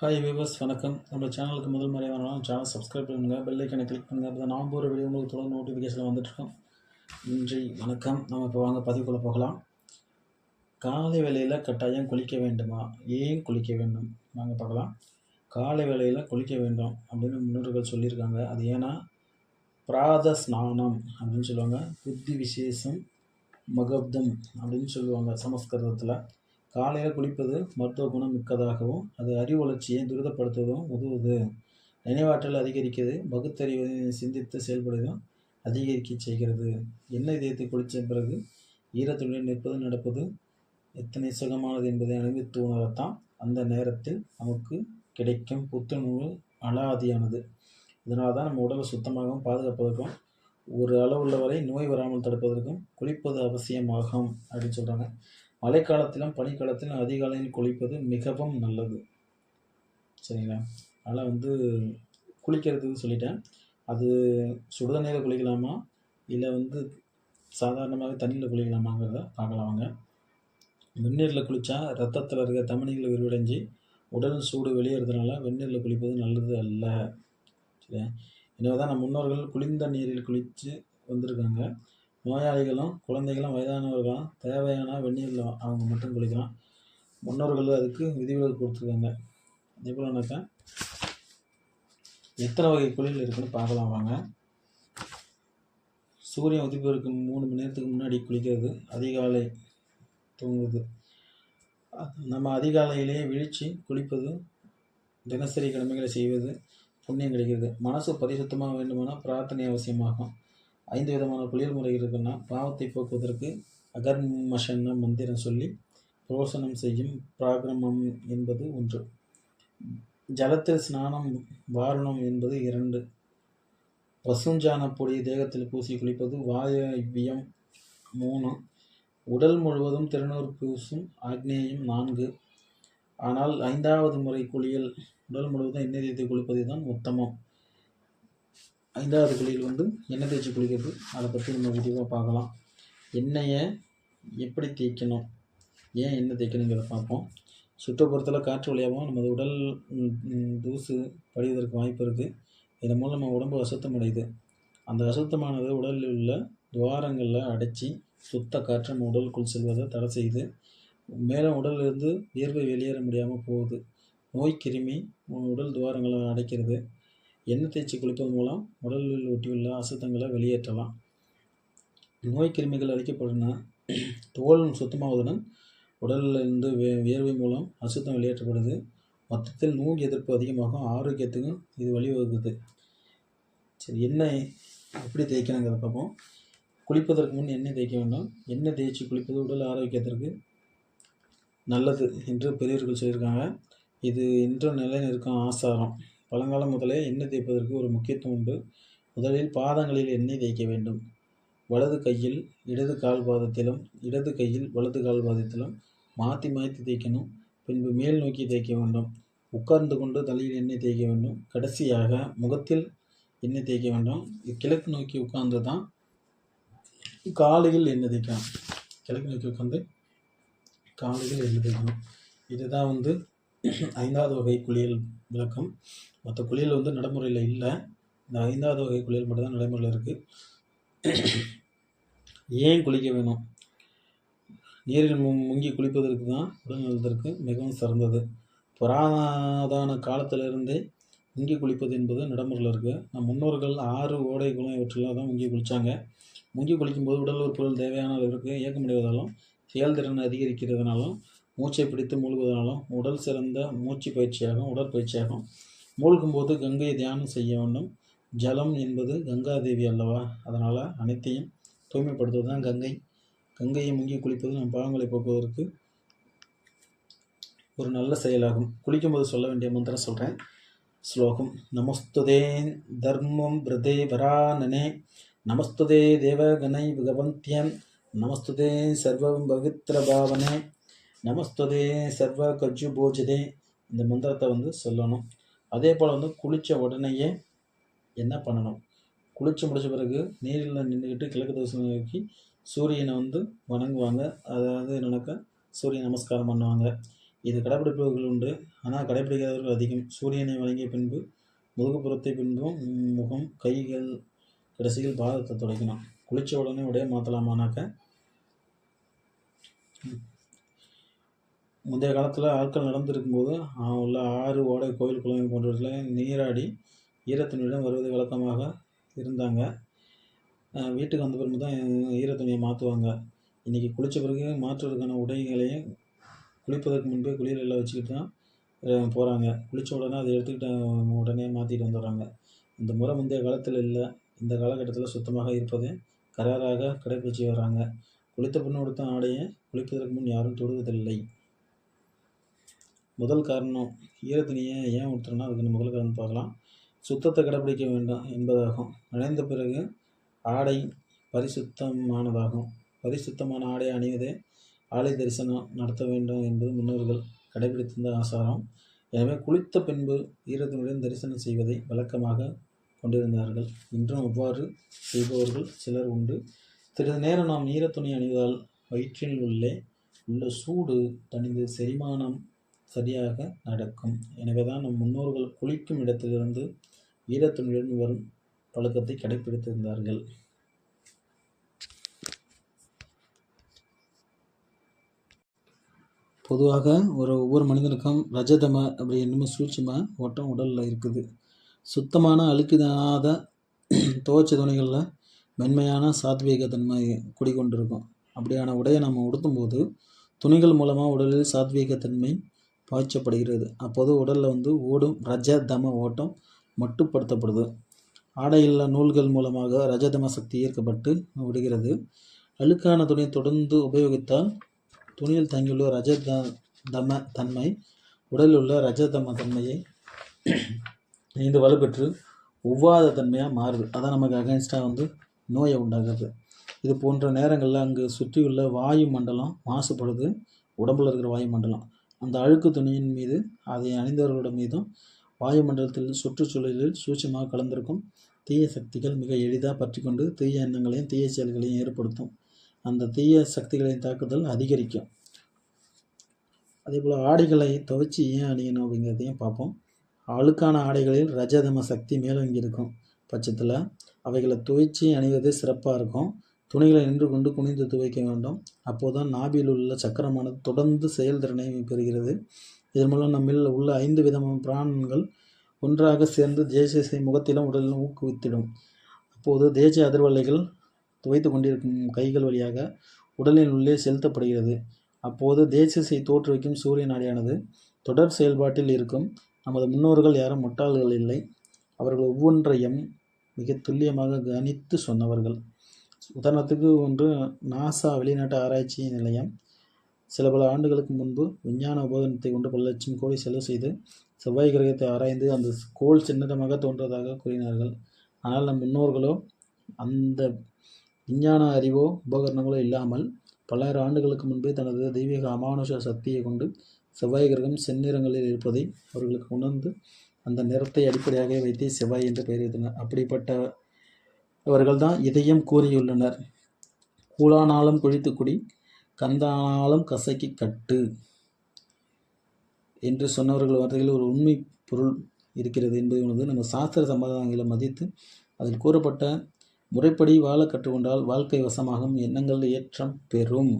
Hi viewers வணக்கம். நம்ம சேனலுக்கு முதல் முறை வரலாம். சேனல் சப்ஸ்கிரைப் பண்ணுங்கள் பெல் ஐக்கனை கிளிக் பண்ணுங்கள் அப்போ நான் போகிற வீடியோ உங்களுக்கு தொடர்ந்து நோட்டிஃபிகேஷன் வந்துட்டுருக்கோம் நன்றி. வணக்கம். நம்ம இப்போ வாங்க பதிவுக்குள்ளே போகலாம். காலை வேலையில் கட்டாயம் குளிக்க வேண்டுமா? ஏன் குளிக்க வேண்டும்? வாங்க பார்க்கலாம். காலை வேலையில் குளிக்க வேண்டும் அப்படின்னு முன்னோர்கள் சொல்லியிருக்காங்க. அது ஏன்னா பிராத ஸ்நானம் அப்படின்னு சொல்லுவாங்க. புத்தி விசேஷம் மகப்தம் அப்படின்னு சொல்லுவாங்க சமஸ்கிருதத்தில். காலையில் குளிப்பது மருத்துவ குணம் மிக்கதாகவும் அது அறிவு வளர்ச்சியை துரிதப்படுத்துவதும் உதவுது. நினைவாற்றல் அதிகரிக்கிறது பகுத்தறிவை சிந்தித்து செயல்படுவதும் அதிகரிக்க செய்கிறது. எண்ணெய் தேய்த்து குளித்த பிறகு ஈரத்துடன் நிற்பது நடப்பது எத்தனை சுகமானது என்பதை அனுபவித்து உணரத்தான் அந்த நேரத்தில் நமக்கு கிடைக்கும் புத்துணர்வு அலாதியானது இதனால் தான் நம்ம உடலை சுத்தமாகவும் பாதுகாப்பதற்கும் ஒரு அளவுள்ள வரை நோய் வராமல் தடுப்பதற்கும் குளிப்பது அவசியமாகும் அப்படின்னு சொல்கிறாங்க மழைக்காலத்திலும் பனிக்காலத்திலும் அதிகாலையில் குளிப்பது மிகவும் நல்லது. சரிங்களா? அதனால் வந்து குளிக்கிறதுக்கு சொல்லிட்டேன். அது சுடுதண்ணீரில் குளிக்கலாமா? இல்லை வந்து சாதாரணமாக தண்ணியில் குளிக்கலாமாங்கிறத பார்க்கலாமாங்க வெந்நீரில் குளித்தா ரத்தத்தில் இருக்க தமனிகள் விரிவடைஞ்சு உடல் சூடு வெளியேறதுனால வெந்நீரில் குளிப்பது நல்லது அல்ல. சரியா? எனவே தான் நம் முன்னோர்கள் குளிர்ந்த நீரில் குளித்து வந்திருக்காங்க. நோயாளிகளும் குழந்தைகளும் வயதானவர்களும் தேவையான வெந்நீரில் அவங்க மட்டும் குளிக்கலாம். முன்னோர்கள் அதுக்கு விதிவிலக்கு கொடுத்துருக்காங்க. அதே போலனாக்கா எத்தனை வகை குளியல் இருக்குன்னு பார்க்கலாம் வாங்க. சூரியன் உதிப்பதற்கு மூணு மணி நேரத்துக்கு முன்னாடி குளிக்கிறது அதிகாலை தூங்குது நம்ம அதிகாலையிலேயே விழித்து குளிப்பது தினசரி கடமைகளை செய்வது புண்ணியம் கிடைக்கிறது. மனசு பரிசுத்தமாக வேண்டுமானால் பிரார்த்தனை அவசியமாகும். ஐந்து விதமான குளியல் முறை இருக்குன்னா பாவத்தை போக்குவதற்கு அகர்மஷன்ன மந்திரம் சொல்லி புரோசனம் செய்யும் பிராகிரமம் என்பது ஒன்று. ஜலத்தில் ஸ்நானம் வாரணம் என்பது இரண்டு. பசுஞ்சான பொடி தேகத்தில் பூசி குளிப்பது வாயவியம் மூணு. உடல் முழுவதும் திருநூறு பூசும் ஆக்னேயம் நான்கு. ஆனால் ஐந்தாவது முறை குளியல் உடல் முழுவதும் எண்ணெய் தேய்த்து குளிப்பது தான் உத்தமம். ஐந்தாவது குளியல் வந்து எண்ணெய் தேய்ச்சி குளிக்கிறது. அதை பற்றி நம்ம விரிவாக பார்க்கலாம். எண்ணெயை எப்படி தேய்க்கணும்? ஏன் எண்ணெய் தேய்க்கணுங்கிறத பார்ப்போம். சுற்றுப்புறத்தில் காற்று வழியாகவும் நமது உடல் தூசு படிவதற்கு வாய்ப்பு இருக்குது இதன் மூலம் நம்ம உடம்பு அசுத்தம் அடையுது. அந்த அசுத்தமானது உடலில் உள்ள துவாரங்களில் அடைச்சி சுத்த காற்று நம்ம உடலுக்குள் செல்வதை தடை செய்யுது. மேலும் உடலிலிருந்து வியர்வை வெளியேற முடியாமல் போகுது. நோய் கிருமி உடல் துவாரங்களை அடைக்கிறது. எண்ணெய் தேய்ச்சி குளிப்பதன் மூலம் உடலில் ஒட்டியுள்ள அசுத்தங்களை வெளியேற்றலாம். நோய் கிருமிகள் அழிக்கப்படனா தோல் சுத்தமாவதுடன் உடலில் இருந்து வே வியர்வை மூலம் அசுத்தம் வெளியேற்றப்படுது. மொத்தத்தில் நோய் எதிர்ப்பு அதிகமாகும். ஆரோக்கியத்துக்கும் இது வழிவகுக்குது. சரி எண்ணெய் எப்படி தேய்க்கணுங்கிறத பார்ப்போம். குளிப்பதற்கு முன் எண்ணெய் தேய்க்க வேண்டும். எண்ணெய் தேய்ச்சி குளிப்பது உடல் ஆரோக்கியத்திற்கு நல்லது என்று பெரியவர்கள் சொல்லியிருக்காங்க. இது இன்றும் நிலைநிற்கும் ஆசாரம். பழங்காலம் முதலே எண்ணெய் தேய்ப்பதற்கு ஒரு முக்கியத்துவம் உண்டு. முதலில் பாதங்களில் எண்ணெய் தேய்க்க வேண்டும். வலது கையில் இடது கால் பாதத்திலும் இடது கையில் வலது கால் பாதத்திலும் மாற்றி மாற்றி தேய்க்கணும். பின்பு மேல் நோக்கி தேய்க்க வேண்டும். உட்கார்ந்து கொண்டு தலையில் எண்ணெய் தேய்க்க வேண்டும். கடைசியாக முகத்தில் எண்ணெய் தேய்க்க வேண்டும். இது கிழக்கு நோக்கி உட்கார்ந்து தான் காலையில் எண்ணெய் தேய்க்கணும். கிழக்கு நோக்கி உட்காந்து காலையில் எண்ணெய் தேய்க்கணும். இதுதான் வந்து ஐந்தாவது வகை குளியல் விளக்கம். மற்ற குளியல் வந்து நடைமுறையில் இல்லை. இந்த ஐந்தாவது வகை குளியல் மட்டும்தான் நடைமுறையில் இருக்குது ஏன் குளிக்க வேணும்? நீரில் மு முங்கி குளிப்பதற்கு தான் உடல் நலத்திற்கு மிகவும் சிறந்தது. புராதான காலத்திலிருந்தே முங்கி குளிப்பது என்பது நடைமுறையில் இருக்குது நம் முன்னோர்கள் ஆறு ஓடை குளம் இவற்றெல்லாம் தான் முங்கி குளித்தாங்க முங்கி குளிக்கும்போது உடல் உறுப்புகள் தேவையான அளவிற்கு இயக்க முடியாதாலும் செயல்திறன் அதிகரிக்கிறதுனாலும் மூச்சை பிடித்து மூழ்குவதனாலும் உடல் சிறந்த மூச்சு பயிற்சியாகும் உடற்பயிற்சியாகும் மூழ்கும்போது கங்கையை தியானம் செய்ய வேண்டும். ஜலம் என்பது கங்காதேவி அல்லவா? அதனால் அனைத்தையும் தூய்மைப்படுத்துவது தான் கங்கை. கங்கையை முங்கி குளிப்பது நம் பாவங்களை போக்குவதற்கு ஒரு நல்ல செயலாகும். குளிக்கும்போது சொல்ல வேண்டிய மந்திரம் சொல்கிறேன் ஸ்லோகம். நமஸ்துதே தர்மம் பிரதே வரானனே. நமஸ்துதே தேவகணை பகவந்தியம் நமஸ்துதே சர்வம் பவித்ர பாவனே. நமஸ்ததே சர்வ கஜ்ஜு போஜதே இந்த மந்திரத்தை வந்து சொல்லணும். அதே போல் வந்து குளித்த உடனேயே என்ன பண்ணணும்? குளித்து முடிச்ச பிறகு நீரில் நின்றுக்கிட்டு கிழக்கு தோசை நோக்கி சூரியனை வந்து வணங்குவாங்க. அதாவது என்னன்னாக்கா சூரிய நமஸ்காரம் பண்ணுவாங்க. இது கடைப்பிடிப்பவர்கள் உண்டு. ஆனால் கடைப்பிடிக்காதவர்கள் அதிகம். சூரியனை வழங்கிய பின்பு முதுகுப்புறத்தை பின்பும் முகம் கைகள் கடைசியில் பாதத்தை துடைக்கணும். குளித்த உடனே உடைய மாற்றலாமானாக்க முந்தைய காலத்தில் ஆட்கள் நடந்திருக்கும்போது உள்ள ஆறு ஓடை கோயில் குளம் போன்றவற்றில் நீராடி ஈரத்துணியுடன் வருவது வழக்கமாக இருந்தாங்க. வீட்டுக்கு வந்த பிறகு தான் ஈரத்துணியை மாற்றுவாங்க இன்றைக்கி குளித்த பிறகு மாற்றுவதற்கான உடைகளையும் குளிப்பதற்கு முன்பே குளியலில் வச்சுக்கிட்டு தான் போகிறாங்க குளித்த உடனே அதை எடுத்துக்கிட்டு உடனே மாற்றிட்டு வந்துடுறாங்க. இந்த முறை முந்தைய காலத்தில் இல்லை. இந்த காலகட்டத்தில் சுத்தமாக இருப்பதை கராராக கடைபிடிச்சி வராங்க குளித்த பின் உடுத்த ஆடையை குளிப்பதற்கு முன் யாரும் தொடுவதில்லை. முதல் காரணம் ஈரத்துணியை ஏன் ஊற்றுறோன்னா அதுக்கு முதல் காரணம் பார்க்கலாம். சுத்தத்தை கடைப்பிடிக்க வேண்டும் என்பதாகும். நுழைந்த பிறகு ஆடை பரிசுத்தமானதாகும். பரிசுத்தமான ஆடை அணிவதே ஆலை தரிசனம் நடத்த வேண்டும் என்பது முன்னோர்கள் கடைபிடித்திருந்த ஆசாரம். எனவே குளித்த பின்பு ஈரத்தினுடன் தரிசனம் செய்வதை வழக்கமாக கொண்டிருந்தார்கள். இன்றும் அவ்வாறு செய்பவர்கள் சிலர் உண்டு. சிறிது நேரம் நாம் ஈரத்துணி அணிவதால் வயிற்றில் உள்ளே உள்ள சூடு தணிந்து செரிமானம் சரியாக நடக்கும். எனவே தான் நம் முன்னோர்கள் குளிக்கும் இடத்திலிருந்து ஈரத்துணியுடன் வரும் பழக்கத்தை கடைபிடித்திருந்தார்கள் பொதுவாக ஒரு ஒவ்வொரு மனிதனுக்கும் ரஜதம அப்படி என்னமோ சூழ்ச்சிமா ஓட்டம் உடலில் இருக்குது. சுத்தமான அழுக்குதாத துவைச்ச துணிகளில் மென்மையான சாத்வீக தன்மை குடிகொண்டிருக்கும். அப்படியான உடையை நம்ம உடுத்தும்போது துணிகள் மூலமாக உடலில் சாத்வீக தன்மை பாய்ச்சப்படுகிறது. அப்போது உடலில் வந்து ஓடும் ரஜதம ஓட்டம் மட்டுப்படுத்தப்படுது. ஆடையில்லா நூல்கள் மூலமாக ரஜதம சக்தி ஈர்க்கப்பட்டு விடுகிறது அழுக்கான துணியை தொடர்ந்து உபயோகித்தால் துணியில் தங்கியுள்ள ரஜத தம தன்மை உடலில் உள்ள ரஜதம தன்மையை இணைந்து வலுப்பெற்று ஒவ்வாத தன்மையாக மாறுது. அதான் நமக்கு அகைன்ஸ்டாக வந்து நோயை உண்டாகிறது இது போன்ற நேரங்களில் அங்கு சுற்றியுள்ள வாயு மண்டலம் மாசுபடுது. உடம்புல இருக்கிற வாயு மண்டலம் அந்த அழுக்கு துணியின் மீது அதை அணிந்தவர்களோட மீதும் வாயுமண்டலத்தில் சுற்றுச்சூழலில் சூட்சமாக கலந்திருக்கும் தீய சக்திகள் மிக எளிதாக பற்றி கொண்டு தீய எண்ணங்களையும் தீய செயல்களையும் ஏற்படுத்தும். அந்த தீய சக்திகளின் தாக்குதல் அதிகரிக்கும். அதே போல் ஆடைகளை துவைச்சி ஏன் அணியணும் அப்படிங்கிறதையும் பார்ப்போம். அழுக்கான ஆடைகளில் ரஜதம சக்தி மேலோங்கி இருக்கும் பட்சத்தில் அவைகளை துவைச்சி அணிவது சிறப்பாக இருக்கும். துணிகளை நின்று கொண்டு குனிந்து துவைக்க வேண்டும். அப்போதுதான் நாபியில் உள்ள சக்கரமானது தொடர்ந்து செயல்திறனை பெறுகிறது. இதன் மூலம் நம்மில் உள்ள ஐந்து விதமான பிராணங்கள் ஒன்றாக சேர்ந்து தேசத்தை முகத்திலும் உடலிலும் ஊக்குவித்திடும். அப்போது தேசிய அதிர்வலைகள் துவைத்து கொண்டிருக்கும் கைகள் வழியாக உடலின் உள்ளே செலுத்தப்படுகிறது. அப்போது தேசத்தை தோற்றுவிக்கும் சூரிய நாடியானது தொடர் செயல்பாட்டில் இருக்கும். நமது முன்னோர்கள் யாரும் முட்டாள்கள் இல்லை. அவர்கள் ஒவ்வொன்றையும் மிக துல்லியமாக கணித்து சொன்னவர்கள். உதாரணத்துக்கு ஒன்று நாசா வெளிநாட்டு ஆராய்ச்சி நிலையம். சில பல ஆண்டுகளுக்கு முன்பு விஞ்ஞான உபகரணத்தை கொண்டு பல லட்சம் கோடி செலவு செய்து செவ்வாய் கிரகத்தை ஆராய்ந்து அந்த கோள் சின்னதமாக தோன்றதாக கூறினார்கள். ஆனால் நம் முன்னோர்களோ அந்த விஞ்ஞான அறிவோ உபகரணங்களோ இல்லாமல் பல்லாயிரம் ஆண்டுகளுக்கு முன்பே தனது தெய்வீக அமானுஷ சக்தியை கொண்டு செவ்வாய் கிரகம் செந்நிறங்களில் இருப்பதை அவர்களுக்கு உணர்ந்து அந்த நிறத்தை அடிப்படையாக வைத்தே செவ்வாய் என்று பெயரிட்டனர். அப்படிப்பட்ட அவர்கள் தான் இதையும் கூறியுள்ளனர். கூழானாலும் குழித்து குடி கந்தானாலும் கசக்கி கட்டு என்று சொன்னவர்கள் வார்த்தைகளில் ஒரு உண்மை பொருள் இருக்கிறது என்பதை உணர்ந்து நம்ம சாஸ்திர சம்பிரதாயங்களை மதித்து அதில் கூறப்பட்ட முறைப்படி வாழ கற்றுக்கொண்டால் வாழ்க்கை வசமாகும். எண்ணங்கள் ஏற்றம் பெறும்.